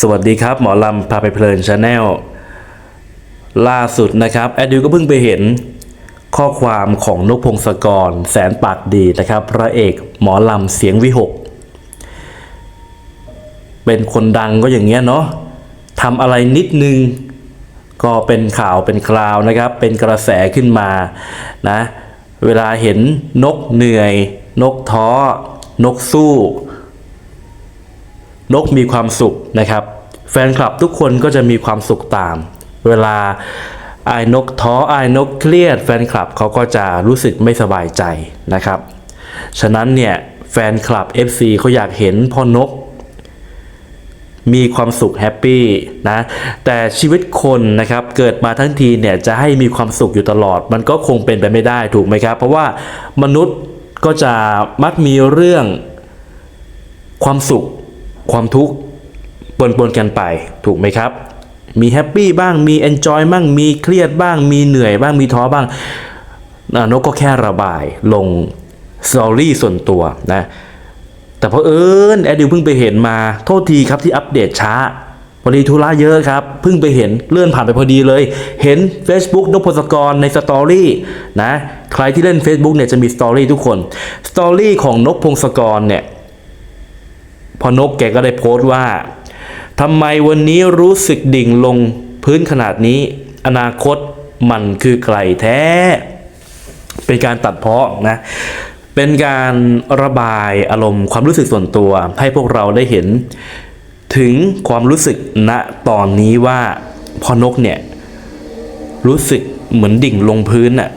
สวัสดีครับ หมอลำพาไปเพลินชาแนลล่าสุดนะครับแอดดิวก็เพิ่งไปเห็นข้อความของนกพงศกร แสนปากดีนะครับ พระเอกหมอลำเสียงวิหก เป็นคนดังก็อย่างเงี้ยเนาะทำอะไรนิดนึง ก็เป็นข่าวเป็นคราวนะครับ เป็นกระแสขึ้นมานะ เวลาเห็นนกเหนื่อย นกท้อ นกสู้ นกมีความสุขนะครับ แฟนคลับทุกคนก็จะมีความสุขตาม เวลาไอ้นกท้อไอ้นกเครียด แฟนคลับเขาก็จะรู้สึกไม่สบายใจนะครับ ฉะนั้นเนี่ยแฟนคลับ FC เขาอยากเห็นพ่อนก มีความสุขแฮปปี้นะแต่ชีวิตคนนะครับเกิดมาทั้งทีเนี่ยจะให้มีความสุขอยู่ตลอด มันก็คงเป็นไปไม่ได้ถูกไหมครับ เพราะว่ามนุษย์ก็จะมักมีเรื่องความสุข ความทุกข์ปนปนๆกันไปถูกไหมครับ มีแฮปปี้บ้างมีเอนจอยบ้างมีเครียดบ้างมีเหนื่อยบ้างมีท้อบ้างนกก็แค่ระบายลงสตอรี่ส่วนตัวนะแต่เพอเอิญแอดดิวเพิ่งไปเห็นมาโทษทีครับที่อัปเดตช้าพอดีธุระเยอะครับ เพิ่งไปเห็นเลื่อนผ่านไปพอดีเลย เห็น Facebook นกพงศกรในสตอรี่นะ ใครที่เล่น Facebook เนี่ยจะมีสตอรี่ทุกคน สตอรี่ของนกพงศกรเนี่ย พอนกแกก็ได้โพสต์ว่าทำไมวันนี้รู้สึกดิ่งลงพื้นขนาดนี้ อนาคตมันคือไกลแท้ เป็นการตัดเพาะนะ เป็นการระบายอารมณ์ความรู้สึกส่วนตัว ให้พวกเราได้เห็น ถึงความรู้สึกณตอนนี้ว่าพอนกเนี่ย รู้สึกเหมือนดิ่งลงพื้นน่ะ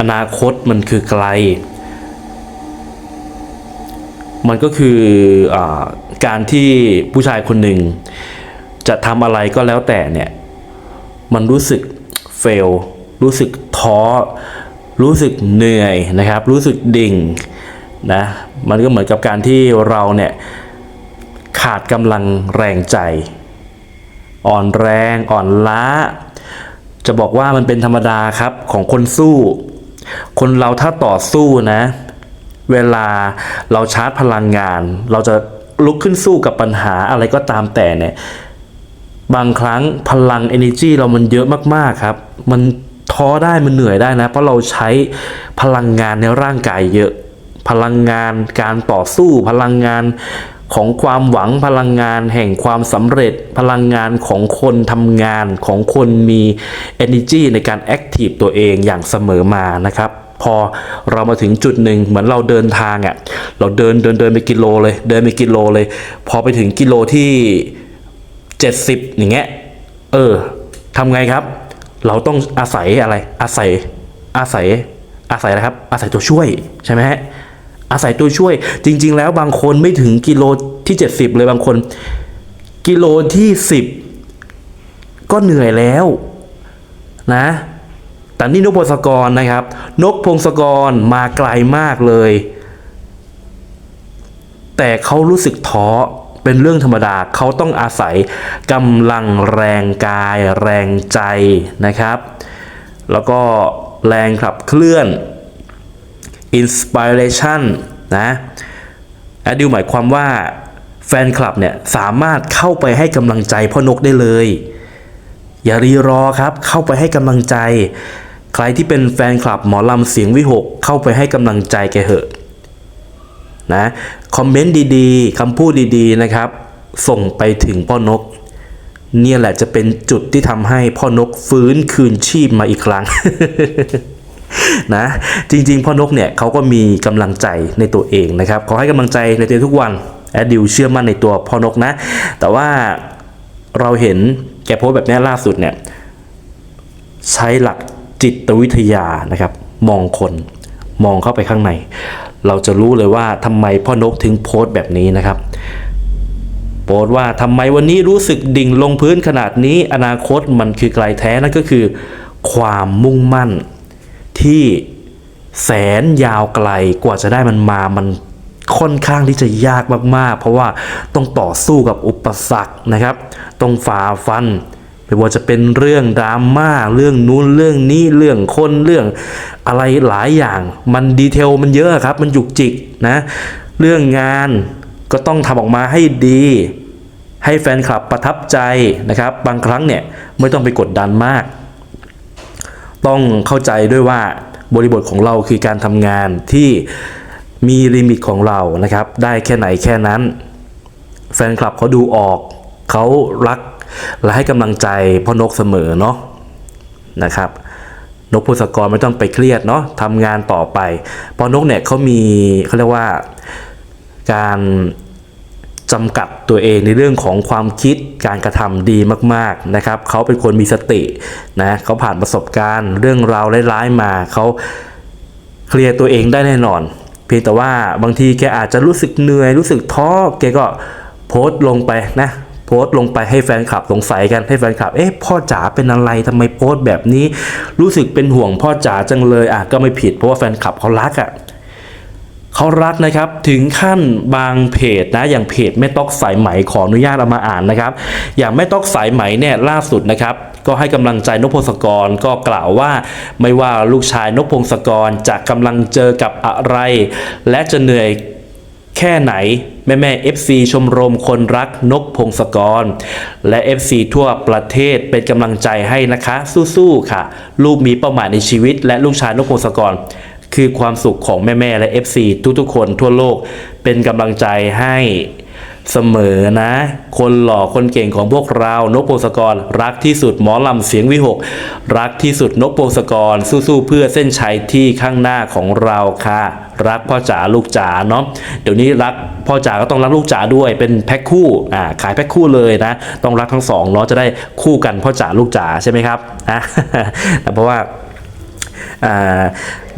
อนาคตมันคือไกล มันก็คืออการที่ผู้ชายคนหนึ่งจะทำอะไรก็แล้วแต่เนี่ย มันรู้สึกเฟล รู้สึกท้อ รู้สึกเหนื่อยนะครับ รู้สึกดิ่งนะ มันก็เหมือนกับการที่เราเนี่ยขาดกำลังแรงใจ อ่อนแรงอ่อนล้า จะบอกว่ามันเป็นธรรมดาครับของคนสู้ คนเราถ้าต่อสู้นะเเวลาเราชาร์จพลังงาน เราจะลุกขึ้นสู้กับปัญหาอะไรก็ตามแต่เนี่ยบางครั้งพลัง energy เรามันเยอะมากๆครับ มันท้อได้มันเหนื่อยได้นะ เพราะเราใช้พลังงานในร่างกายเยอะ พลังงานการต่อสู้ พลังงานของความหวังพลังงานแห่งความสำเร็จ พลังงานของคนทำงานของคนมี energy ในการ active ตัวเองอย่างเสมอมานะครับ พอเรามาถึงจุดหนึ่งเหมือนเราเดินทางอะ่ะเราเดินเดินเดินไปกิโลเลย เดินไปกิโลเลย พอไปถึงกิโลที่ 70 อย่างเงี้ยเออทำไงครับ เราต้องอาศัยอะไร อาศัยอาศัยอาศัยอะไรครับ อาศัยตัวช่วยใช่ไหมฮะอาศัยตัวช่วย จริง ๆ แล้วบางคนไม่ถึงกิโลที่ 70 เลยบางคน กิโลที่ 10 ก็เหนื่อยแล้วนะ แต่นี่นกพงศกรนะครับ นกพงศกรมาไกลมากเลย แต่เขารู้สึกท้อเป็นเรื่องธรรมดาเขาต้องอาศัยกำลังแรงกาย แรงใจนะครับ แล้วก็แรงขับเคลื่อน inspiration นะแอดดิวหมายความว่าแฟนคลับเนี่ยสามารถเข้าไปให้กำลังใจพ่อนกได้เลย อย่ารีรอครับเข้าไปให้กำลังใจ ใครที่เป็นแฟนคลับหมอลำเสียงวิหกเข้าไปให้กำลังใจแกเหอะนะคอมเมนต์ดีๆคำพูดดีๆนะครับ ส่งไปถึงพ่อนก เนี่ยแหละจะเป็นจุดที่ทำให้พ่อนกฟื้นคืนชีพมาอีกครั้งนะจริงๆ พ่อนกเนี่ยเขาก็มีกำลังใจในตัวเองนะครับขอให้กำลังใจในตัวทุกวันแอดดิวเชื่อมั่นในตัวพ่อนกนะ แต่ว่าเราเห็นแกโพสแบบนี้ล่าสุดเนี่ยใช้หลัก จิตวิทยานะครับ มองคนมองเข้าไปข้างใน เราจะรู้เลยว่าทำไมพ่อนกถึงโพสต์แบบนี้นะครับ โพสต์ว่าทำไมวันนี้รู้สึกดิ่งลงพื้นขนาดนี้ อนาคตมันคือไกลแท้นั่นก็คือ ความมุ่งมั่นที่แสนยาวไกลกว่าจะได้มันมามันค่อนข้างที่จะยากมากๆ เพราะว่าต้องต่อสู้กับอุปสรรคนะครับ ต้องฝ่าฟัน ไม่ว่าจะเป็นเรื่องดราม่าเรื่องนู้นเรื่องนี้เรื่องคนเรื่องอะไรหลายอย่าง มันดีเทลมันเยอะครับ มันจุกจิกนะเรื่องงานก็ต้องทำออกมาให้ดี ให้แฟนคลับประทับใจนะครับ บางครั้งเนี่ยไม่ต้องไปกดดันมาก ต้องเข้าใจด้วยว่าบริบทของเราคือการทำงานที่มีลิมิตของเรานะครับ ได้แค่ไหนแค่นั้น แฟนคลับเขาดูออก เขารัก และให้กำลังใจพ่อนกเสมอเนาะนะครับ นกพงศกรไม่ต้องไปเครียดเนาะทำงานต่อไปพอนกเนี่ยเขามีเขาเรียกว่าการจำกัดตัวเองในเรื่องของความคิดการกระทำดีมากๆนะครับเขาเป็นคนมีสตินะเขาผ่านประสบการณ์ เรื่องราวร้ายๆมาเขาเคลียร์ตัวเองได้แน่นอน เพียงแต่ว่าบางทีแกอาจจะรู้สึกเหนื่อยรู้สึกท้อแกก็โพสต์ลงไปนะ พสต์ลงไปให้แฟนคลับสงสัยกันให้แฟนคลับ เอ๊ะพ่อจ๋าเป็นอะไรทำไมโพสต์แบบนี้ รู้สึกเป็นห่วงพ่อจ๋าจังเลยอะก็ไม่ผิดเพราะว่าแฟนคลับเขารักอะเขารักนะครับถึงขั้นบางเพจนะอย่างเพจแม่ต๊อกสายไหมขออนุญาตเอามาอ่านนะครับ อย่างแม่ต๊อกสายไหมเนี่ยล่าสุดนะครับ ก็ให้กำลังใจนกพงศกรก็กล่าวว่า ไม่ว่าลูกชายนกพงศกรจะกำลังเจอกับอะไร และจะเหนื่อย แค่ไหนแม่แม่ FC ชมรมคนรักนกพงศกร และ FC ทั่วประเทศเป็นกำลังใจให้นะคะ สู้ๆค่ะ ลูกมีเป้าหมายในชีวิต และลูกชายนกพงศกร คือความสุขของแม่แม่และ FC ทุกๆคนทั่วโลกเป็นกำลังใจให้ เสมอนะ คนหล่อคนเก่งของพวกเรานกพงศกร รักที่สุดหมอลำเสียงวิหก รักที่สุดนกพงศกร สู้ๆเพื่อเส้นชัยที่ข้างหน้าของเราค่ะ รักพ่อจ๋าลูกจ๋าเนาะเดี๋ยวนี้รักพ่อจ๋าก็ต้องรักลูกจ๋าด้วยเป็นแพ็คคู่อ่าขายแพ็คคู่เลยนะ ต้องรักทั้งสองเนาะจะได้คู่กันพ่อจ๋าลูกจ๋าใช่ไหมครับอะเพราะว่า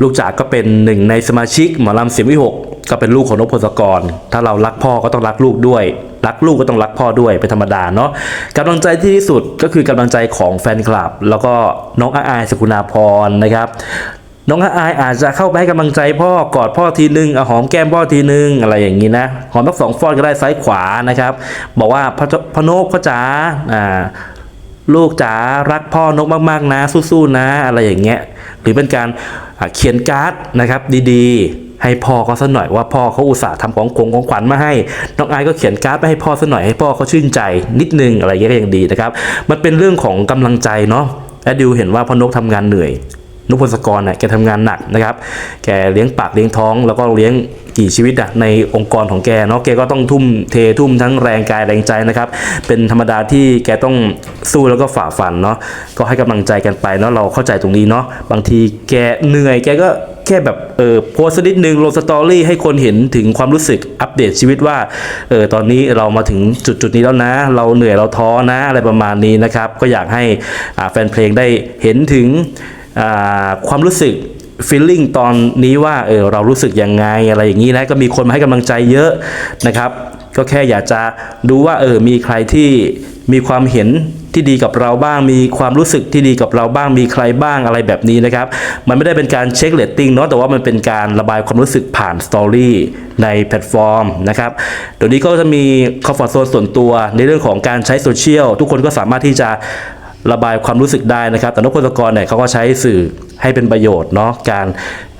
ลูกจ๋าก็เป็นหนึ่งในสมาชิกหมอลำเสียงวิหกก็เป็นลูกของนพพลกร ถ้าเรารักพ่อก็ต้องรักลูกด้วย รักลูกก็ต้องรักพ่อด้วยเป็นธรรมดาเนาะกำลังใจที่ที่สุดก็คือกำลังใจของแฟนคลับ แล้วก็น้องอาอายสกุณาพรนะครับน้องอาอายอาจจะเข้าไปให้กำลังใจพ่อกอดพ่อทีนึงอหอมแก้มพ่อทีนึงอะไรอย่างนี้นะหอมทั้งสองฟอดก็ได้ซ้ายขวานะครับ บอกว่าพ่อพนกพ่อจ๋าอ่า ลูกจ๋ารักพ่อนกมากๆนะสู้ๆนะอะไรอย่างเงี้ยหรือเป็นการเขียนการ์ดนะครับดีๆ ให้พ่อเขาสักหน่อยว่าพ่อเขาอุตส่าห์ทำของคงของขวัญมาให้น้องอายก็เขียนการ์ดไปให้พ่อสักหน่อยให้พ่อเขาชื่นใจนิดนึงอะไรอย่างเงี้ยก็ยังดีนะครับ มันเป็นเรื่องของกำลังใจเนาะและดิวเห็นว่าพ่อนกทำงานเหนื่อย นุพลสกรเนี่ยแกทำงานหนักนะครับ แกเลี้ยงปากเลี้ยงท้อง แล้วก็เลี้ยงกี่ชีวิตอะในองค์กรของแกเนาะแกก็ต้องทุ่มเททุ่มทั้งแรงกายแรงใจนะครับ เป็นธรรมดาที่แกต้องสู้แล้วก็ฝ่าฟันเนาะก็ให้กำลังใจกันไปเนาะเราเข้าใจตรงนี้เนาะบางทีแกเหนื่อยแกก็แค่แบบเออโพสต์สักนิดนึงลงสตอรี่ให้คนเห็นถึงความรู้สึกอัปเดตชีวิตว่าเออตอนนี้เรามาถึงจุดจุดนี้แล้วนะ เราเหนื่อยเราท้อนะอะไรประมาณนี้นะครับ ก็อยากให้อ่าแฟนเพลงได้เห็นถึง ความรู้สึก feeling ตอนนี้ว่าเออเรารู้สึกยังไงอะไรอย่างนี้นะก็มีคนมาให้กำลังใจเยอะนะครับ ก็แค่อยากจะดูว่าเออมีใครที่มีความเห็นที่ดีกับเราบ้าง มีความรู้สึกที่ดีกับเราบ้างมีใครบ้างอะไรแบบนี้นะครับ มันไม่ได้เป็นการเช็คเรตติ้งเนาะแต่ว่ามันเป็นการระบายความรู้สึกผ่านสตอรี่ในแพลตฟอร์มนะครับเดี๋ยวนี้ก็จะมีคอมฟอร์โซนส่วนตัวในเรื่องของการใช้โซเชียลทุกคนก็สามารถที่จะ ระบายความรู้สึกได้นะครับ แต่นกพลกรเนี่ยเขาก็ใช้สื่อให้เป็นประโยชน์เนาะการ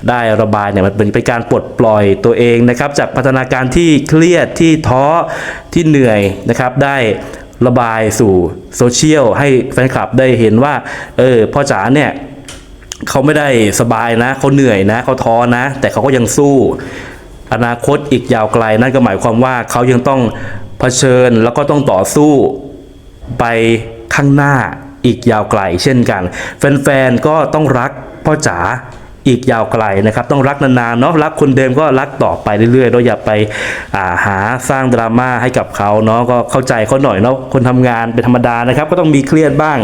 ได้ระบายเนี่ยมันเป็นเป็นการปลดปล่อยตัวเองนะครับ จากพัฒนาการที่เครียดที่ท้อที่เหนื่อยนะครับ ได้ระบายสู่โซเชียลให้แฟนคลับได้เห็นว่าเออพ่อจ๋าเนี่ยเขาไม่ได้สบายนะเขาเหนื่อยนะเขาท้อนะ แต่เขาก็ยังสู้ อนาคตอีกยาวไกลนั่นก็หมายความว่าเขายังต้องเผชิญแล้วก็ต้องต่อสู้ไปข้างหน้า อีกยาวไกลเช่นกัน แฟนๆ ก็ต้องรักพ่อจ๋าอีกยาวไกลนะครับ ต้องรักนานๆเนาะรักคนเดิมก็รักต่อไปเรื่อยๆเราอย่าไปาหาสร้างดราม่าให้กับเขาเนาะก็เข้าใจเขาหน่อยเนาะคนทำงานเป็นธรรมดานะครับ ก็ต้องมีเครียดบ้าง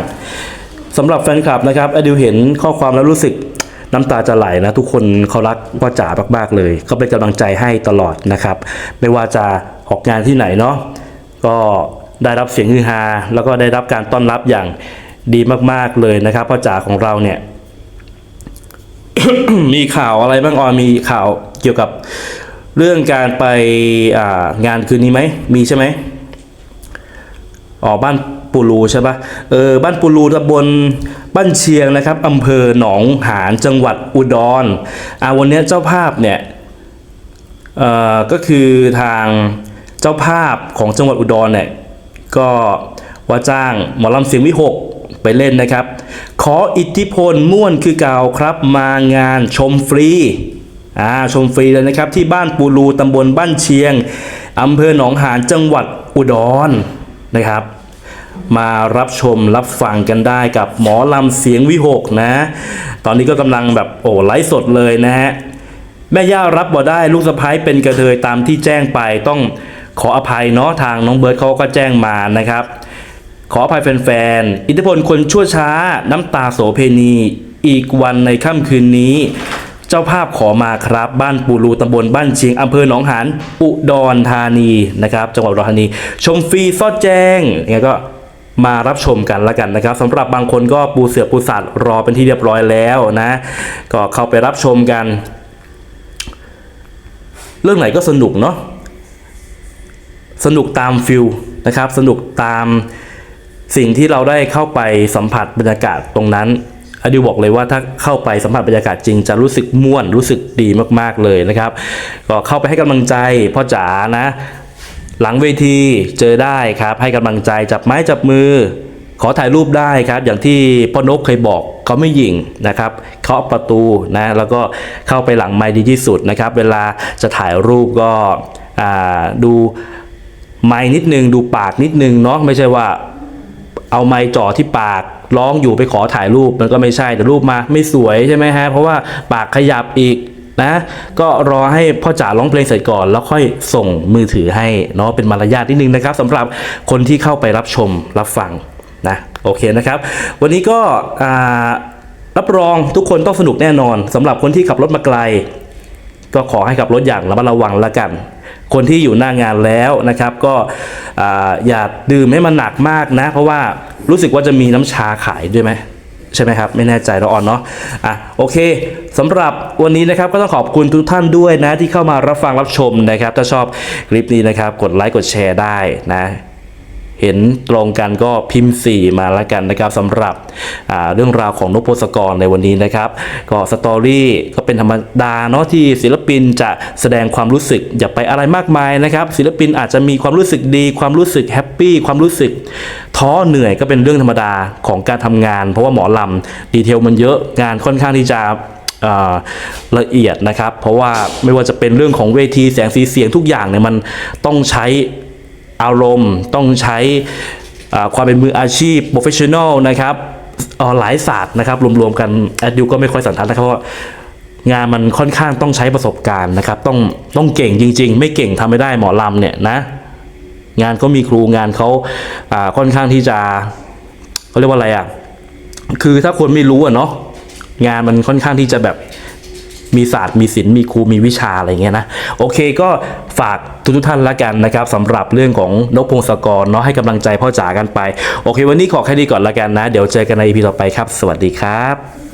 สำหรับแฟนคลับนะครับอดิวเห็นข้อความแล้วรู้สึกน้ำตาจะไหลนะทุกคนเขารักพ่อจ๋ามากๆเลย ก็เป็นกำลังใจให้ตลอดนะครับ ไม่ว่าจะออกงานที่ไหนเนาะก็ได้รับเสียงฮือฮาแล้วก็ได้รับการต้อนรับอย่าง ดีมากๆเลยนะครับพ่อจ๋าของเราเนี่ย มีข่าวอะไรบ้างออมีข่าวเกี่ยวกับเรื่องการไปางานคืนนี้ไหมมีใช่ไหมอ๋อบ้านปูรูใช่ปะเออบ้านปูรูตำบลบ้านเชียงนะครับอำเภอหนองหานจังหวัดอุดรอ่าวันนี้เจ้าภาพเนี่ยเอ่อก็คือทางเจ้าภาพของจังหวัดอุดรเนี่ยก็ว่าจ้างหมอลำเสียงวิหก ไปเล่นนะครับ ขออิทธิพลม่วนคือเก่าครับมางานชมฟรีอ่าชมฟรีเลยนะครับที่บ้านปูรูตำบลบ้านเชียงอำเภอหนองหานจังหวัดอุดรนะครับ มารับชมรับฟังกันได้กับหมอลำเสียงวิหกนะ ตอนนี้ก็กำลังแบบโอ้ไลฟ์สดเลยนะฮะแม่ย่ารับบ่ได้ลูกสะพ้ายเป็นกระเทยตามที่แจ้งไปต้องขออภัยเนาะทางน้องเบิร์ดเขาก็แจ้งมานะครับ ขออภัยแฟนๆ อิทธิพลคนชั่วช้า น้ำตาโสเพณี อีกวันในค่ำคืนนี้ เจ้าภาพขอมาครับ บ้านปูรูตำบลบ้านเชียงอำเภอหนองหานอุดรธานีนะครับ จังหวัดอุดรธานี ชมฟรีซอดแจ้งยังไงก็มารับชมกันล้วกันนะครับสำหรับบางคนก็ปูเสือปูสัตว์รอเป็นที่เรียบร้อยแล้วนะ ก็เข้าไปรับชมกัน เรื่องไหนก็สนุกเนาะสนุกตามฟิลนะครับ สนุกตาม สิ่งที่เราได้เข้าไปสัมผัสบรรยากาศตรงนั้นอดิวบอกเลยว่าถ้าเข้าไปสัมผัสบรรยากาศจริงจะรู้สึกม่วนรู้สึกดีมากๆเลยนะครับ ก็เข้าไปให้กำลังใจพ่อจ๋านะ หลังเวทีเจอได้ครับ ให้กำลังใจจับไม้จับมือ ขอถ่ายรูปได้ครับ อย่างที่พ่อนกเคยบอกเขาไม่ยิงนะครับเคาะประตูนะแล้วก็เข้าไปหลังไม้ดีที่สุดนะครับ เวลาจะถ่ายรูปก็ดูไม้นิดนึง ดูปากนิดนึงเนาะไม่ใช่ว่า เอาไม้จ่อที่ปากร้องอยู่ไปขอถ่ายรูปมันก็ไม่ใช่แต่รูปมาไม่สวยใช่ไหมฮะเพราะว่าปากขยับอีกนะก็รอให้พ่อจ๋าร้องเพลงเสร็จก่อน แล้วค่อยส่งมือถือให้เนาะเป็นมารยาทนิดนึงนะครับสำหรับคนที่เข้าไปรับชมรับฟังนะโอเคนะครับ วันนี้ก็รับรองทุกคนต้องสนุกแน่นอนสำหรับคนที่ขับรถมาไกล ก็ขอให้ขับรถอย่างระมัดระวังละกัน คนที่อยู่หน้างานแล้วนะครับก็อ่าอย่าดื่มให้มันหนักมากนะ เพราะว่ารู้สึกว่าจะมีน้ำชาขายด้วยไหมใช่ไหมครับ ไม่แน่ใจเราอ่อนเนาะอะโอเคสำหรับวันนี้นะครับก็ต้องขอบคุณทุกท่านด้วยนะที่เข้ามารับฟังรับชมนะครับ ถ้าชอบคลิปนี้นะครับ กดไลค์กดแชร์ได้นะ เห็นตรงกันก็พิมพ์ 4 มาแล้วกันนะครับสำหรับเรื่องราวของนพพงศกรในวันนี้นะครับ ก็สตอรี่ก็เป็นธรรมดาเนาะที่ศิลปินจะแสดงความรู้สึกอย่าไปอะไรมากมายนะครับ ศิลปินอาจจะมีความรู้สึกดี ความรู้สึกแฮปปี้ความรู้สึกท้อเหนื่อยก็เป็นเรื่องธรรมดาของการทำงาน เพราะว่าหมอลำดีเทลมันเยอะงานค่อนข้างที่จะละเอียดนะครับ เพราะว่าไม่ว่าจะเป็นเรื่องของเวทีแสงสีเสียงทุกอย่างเนี่ยมันต้องใช้ อารมณ์ต้องใช้ความเป็นมืออาชีพโปรเฟชชั่นอลนะครับหลายศาสตร์นะครับ รวมๆกันแอดดิวก็ไม่ค่อยสันทัดนะครับเพราะงานมันค่อนข้างต้องใช้ประสบการณ์นะครับ ต้องต้องเก่งจริง ๆ ไม่เก่งทำไม่ได้หมอลำเนี่ยนะ งานเขามีครูงานเขาค่อนข้างที่จะเขาเรียกว่าอะไรอะคือถ้าคนไม่รู้อะเนาะงานมันค่อนข้างที่จะแบบ มีศาสตร์มีศิลป์มีครูมีวิชาอะไรเงี้ยนะโอเคก็ฝากทุกทุกท่านละกันนะครับสำหรับเรื่องของนกพงศกรเนาะให้กำลังใจพ่อจ๋ากันไป โอเค วันนี้ขอแค่นี้ก่อนละกันนะ เดี๋ยวเจอกันในอีพีต่อไปครับ สวัสดีครับ